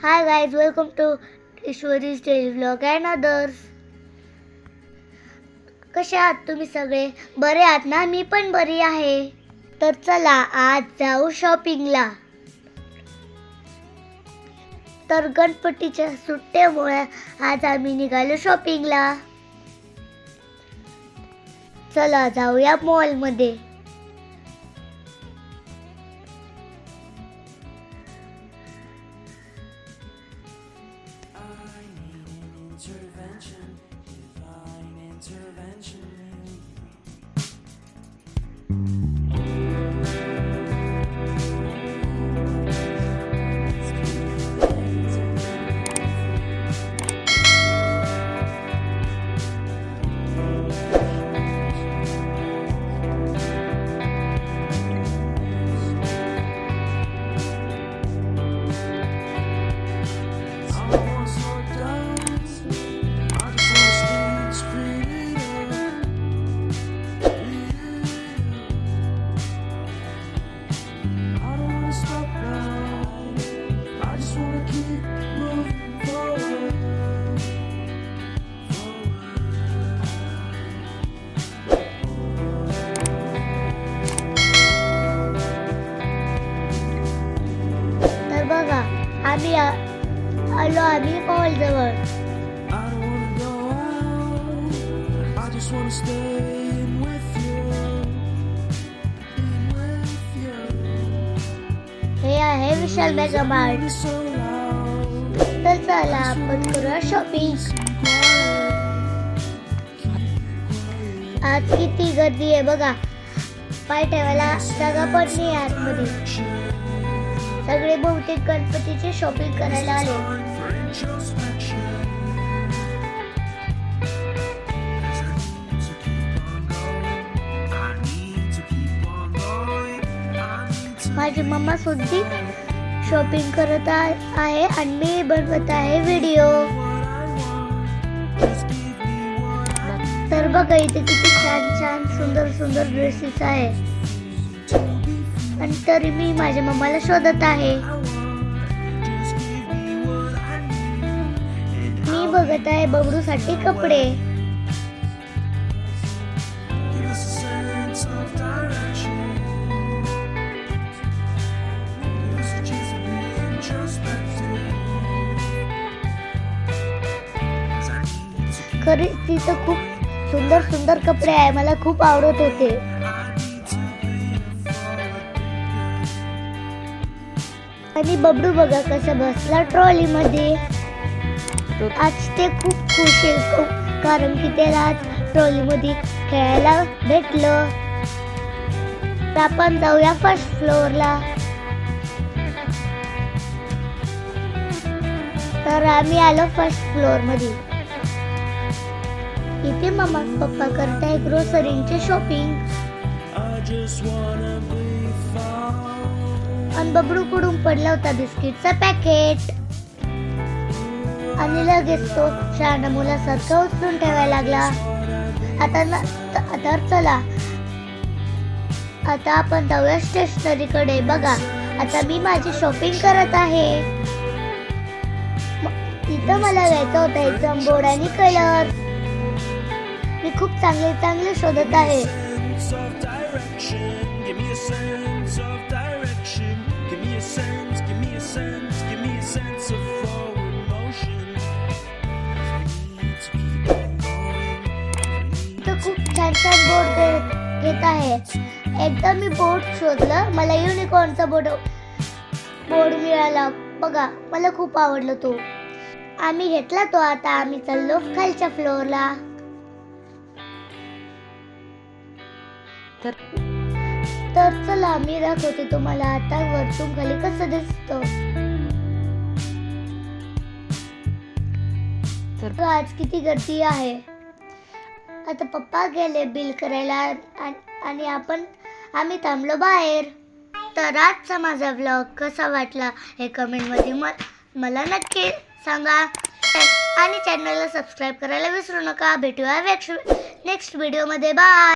Hi guys welcome to Ishwari stage blog and others कसे आहात तुम्ही सगळे? बरे आहात ना? मी पण बरी आहे. तर चला आज जाऊ शॉपिंगला तर गणपतीच्या सुट्ट्यामुळे आज आम्ही निघालो शॉपिंगला चला जाऊया मॉलमध्ये तर you. In with you. हे आहे विशाल मेगा मार्ट so तर चला आपण करूया शॉपिंग आज किती गर्दी आहे बघा पाय ठेवायला जागा पण नाही आतमध्ये सगळे बहुतेक गणपतीचे शॉपिंग करायला आले. माझी मम्मा सोडची शॉपिंग करत आहे आणि मी बनवत आहे व्हिडिओ तर बघा इथे किती छान छान सुंदर सुंदर ड्रेसेस आहे. आणि तरी मी माझ्या मम्माला शोधत आहे. मी बघत आहे बबरू साठी कपडे. खरीच तिथं खूप सुंदर सुंदर कपडे आहे. मला खूप आवडत होते. आणि बबडू बघा कसं बसला ट्रॉली मध्ये आज ते खूप खुश आहे खूप- कारण की त्याला आज ट्रॉली मध्ये खेळायला भेटलं. तर आपण जाऊया फर्स्ट फ्लोअरला तर आम्ही आलो फर्स्ट फ्लोअरमध्ये. इथे मम्मा पप्पा करत आहे ग्रोसरींचे शॉपिंग आणि बबडू कुडून पडला होता बिस्किटचा पॅकेट. आणि लगेच तो शहाणा मुलासारखा उचलून ठेवायला लागला. आता ना तर चला. आता आपण जाऊया स्टेशनरीकडे. बघा आता मी माझी शॉपिंग करत आहे. तिथं मला घ्यायचं होतं एकदम बोर्ड आणि कलर. मी खूप चांगले चांगले शोधत आहे. छान बोर्ड घेत आहे. एकदा मी बोर्ड शोधलं मला युनिकॉर्नचा बोर्ड बोर्ड मिळाला. बघा मला खूप आवडलं तो. आम्ही घेतला तो आता आम्ही चाललो खालच्या फ्लोअरला तर चला मी दाखवते तुम्हाला आता वरतून खाली कसं दिसतं. तर आज किती गर्दी आहे. आता पप्पा गेले बिल करायला आणि आपण आम्ही थांबलो बाहेर. तर आजचा माझा ब्लॉग कसा वाटला हे कमेंटमध्ये म मला नक्की सांगा. आणि चॅनलला सबस्क्राईब करायला विसरू नका. भेटूया नेक्स्ट व्हिडिओमध्ये बाय